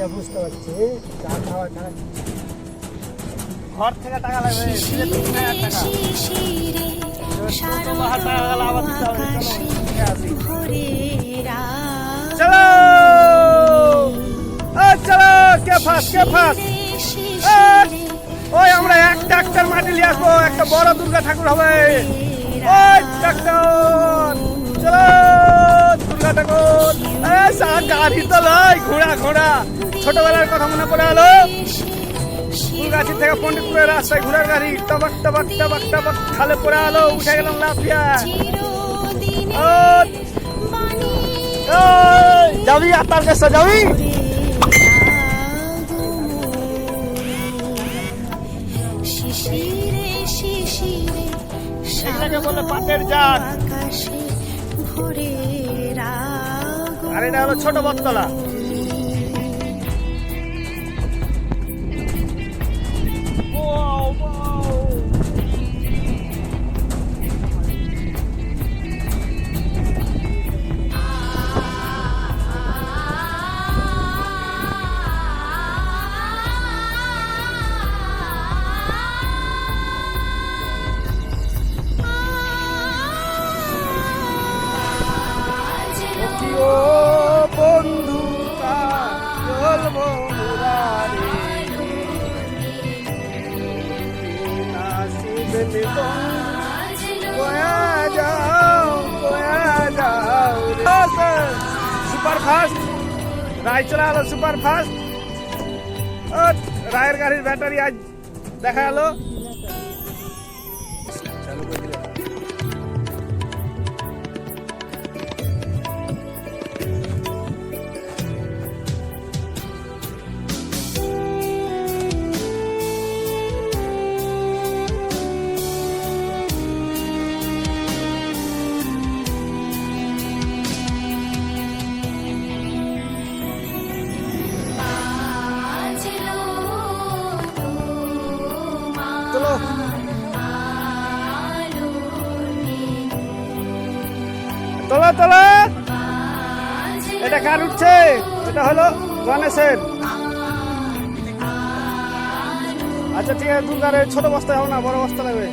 যা বুঝতে পারছি চা খাওয়া ছাড়া ঘর থেকে টাকা লাগবে তিন হাজার টাকা। চলো চলো! কে ফাস কে ফাস? ওই আমরা এক ট্রাক্টর মাটি নিয়ে আসব একটা বড় দুর্গা ঠাকুর হবে। ওই ট্রাক্টর! চলো দুর্গা ঠাকুর! গাড়ি তো নয় ঘোড়া ঘোড়া। ছোটবেলার কথা মনে পড়ে গেলো। ফুলগাছি থেকে পণ্ডিতপুরের রাস্তায় ঘোড়ার গাড়ি টবাক টবাক টবাক টবাক খালে পড়ে আলো উঠে গেলাম লাফিয়া। যাবি আর তার কাছে যাবি? শিশিরে শিশিরে এটাকে বলে পাটের জাত। আকাশে ভরে রাগ আর এটা হলো ছোট বটতলা। নাসিব নিবন্ধ গোয়া যাও গোয়া যাও সুপার ফাস্ট। রায় চলে গেল সুপার ফাস্ট। রায়ের গাড়ির ব্যাটারি আজ দেখা গেল চলো। তোলো তোলো। এটা কার উঠছে? এটা হলো গণেশের। আচ্ছা ঠিক আছে দুর্গার ছোট বস্তা হবে না, বড় বস্তা লাগবে।